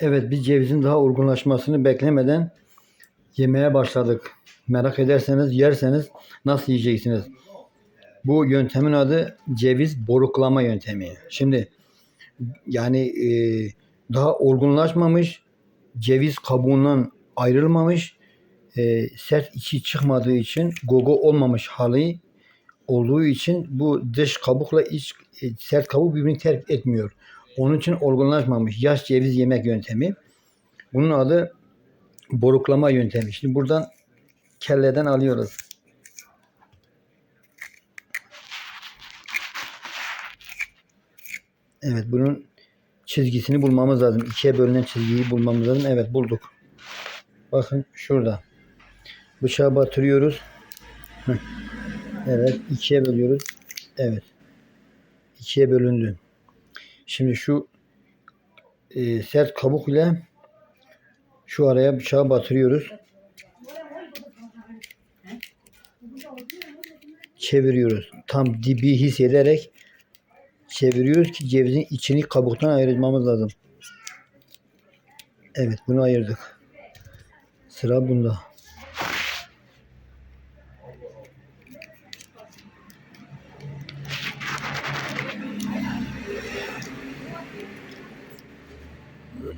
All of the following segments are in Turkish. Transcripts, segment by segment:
Evet biz cevizin daha olgunlaşmasını beklemeden yemeye başladık. Merak ederseniz yerseniz nasıl yiyeceksiniz? Bu yöntemin adı ceviz boruklama yöntemi. Şimdi yani e, daha olgunlaşmamış ceviz kabuğundan ayrılmamış e, sert içi çıkmadığı için gogo olmamış hali olduğu için bu dış kabukla iç e, sert kabuk birbirini terk etmiyor. Onun için olgunlaşmamış yaş ceviz yemek yöntemi. Bunun adı boruklama yöntemi. Şimdi buradan kelleden alıyoruz. Evet bunun çizgisini bulmamız lazım. İkiye bölünen çizgiyi bulmamız lazım. Evet bulduk. Bakın şurada. Bıçağı batırıyoruz. Evet ikiye bölüyoruz. Evet. İkiye bölündü. Şimdi şu e, sert kabuk ile şu araya bıçağı batırıyoruz. Çeviriyoruz. Tam dibi hissederek çeviriyoruz ki cevizin içini kabuktan ayırmamız lazım. Evet bunu ayırdık. Sıra bunda.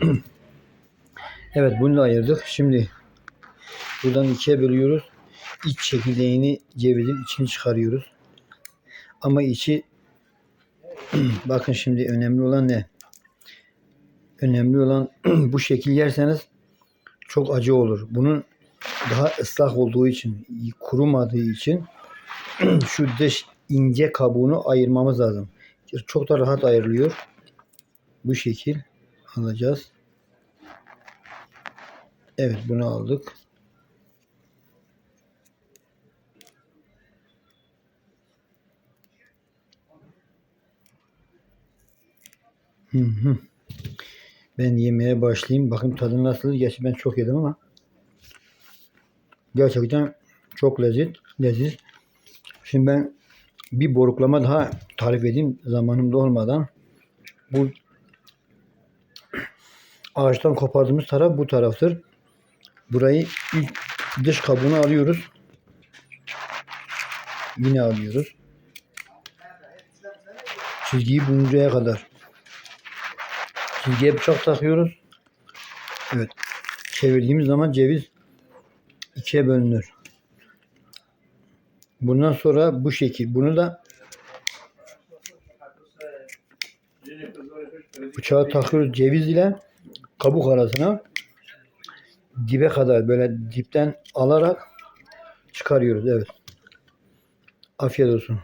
Evet bunu da ayırdık. Şimdi buradan ikiye bölüyoruz. İç çekirdeğini cevizin içini çıkarıyoruz. Ama içi bakın şimdi önemli olan ne? Önemli olan bu şekil yerseniz çok acı olur. Bunun daha ıslak olduğu için, kurumadığı için şu dış ince kabuğunu ayırmamız lazım. Çok da rahat ayrılıyor. Bu şekil alacağız. Evet bunu aldık. Hı hı. Ben yemeye başlayayım. Bakın tadı nasıl. Gerçi ben çok yedim ama gerçekten çok lezzet, leziz. Şimdi ben bir boruklama daha tarif edeyim zamanım dolmadan. Bu ağaçtan kopardığımız taraf bu taraftır. Burayı ilk dış kabuğunu alıyoruz. Yine alıyoruz. Çizgiyi buluncaya kadar. Çizgiye bıçak takıyoruz. Evet. Çevirdiğimiz zaman ceviz ikiye bölünür. Bundan sonra bu şekil. Bunu da bıçağı takıyoruz ceviz ile kabuk arasına dibe kadar böyle dipten alarak çıkarıyoruz. Evet. Afiyet olsun.